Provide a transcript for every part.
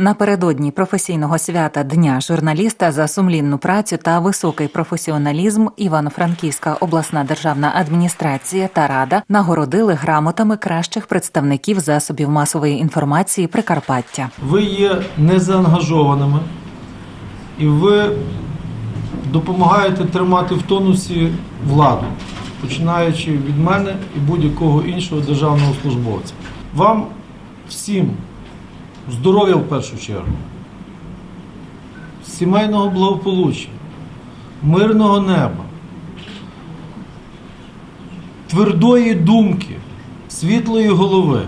Напередодні професійного свята Дня журналіста за сумлінну працю та високий професіоналізм Івано-Франківська обласна державна адміністрація та рада нагородили грамотами кращих представників засобів масової інформації Прикарпаття. Ви є незаангажованими і ви допомагаєте тримати в тонусі владу, починаючи від мене і будь-якого іншого державного службовця. Вам всім здоров'я в першу чергу, сімейного благополуччя, мирного неба, твердої думки, світлої голови.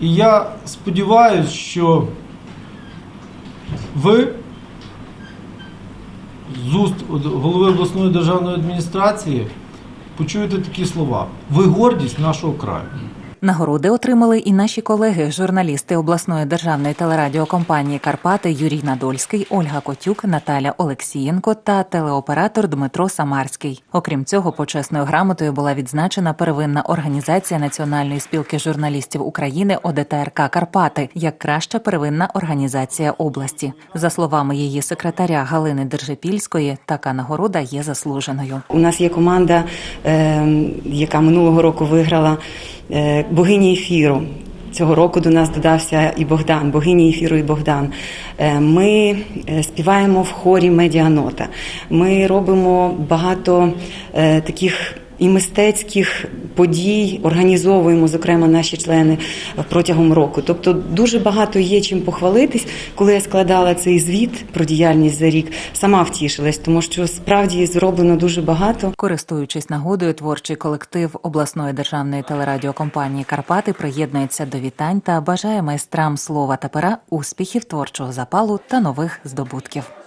І я сподіваюся, що ви з уст голови обласної державної адміністрації почуєте такі слова. Ви гордість нашого краю. Нагороди отримали і наші колеги, журналісти обласної державної телерадіокомпанії Карпати Юрій Надольський, Ольга Котюк, Наталя Олексієнко та телеоператор Дмитро Самарський. Окрім цього, почесною грамотою була відзначена первинна організація Національної спілки журналістів України ОДТРК Карпати як краща первинна організація області. За словами її секретаря Галини Держипільської, така нагорода є заслуженою. У нас є команда, е, яка минулого року виграла е, богині ефіру. Цього року до нас додався і Богдан, богині ефіру і Богдан. Е, Ми е, співаємо в хорі Медіанота. Ми робимо багато е, таких і мистецьких подій, організовуємо, зокрема, наші члени протягом року. Тобто дуже багато є чим похвалитись. Коли я складала цей звіт про діяльність за рік, сама втішилась, тому що справді зроблено дуже багато. Користуючись нагодою, творчий колектив обласної державної телерадіокомпанії Карпати приєднується до вітань та бажає майстрам слова та пера успіхів, творчого запалу та нових здобутків.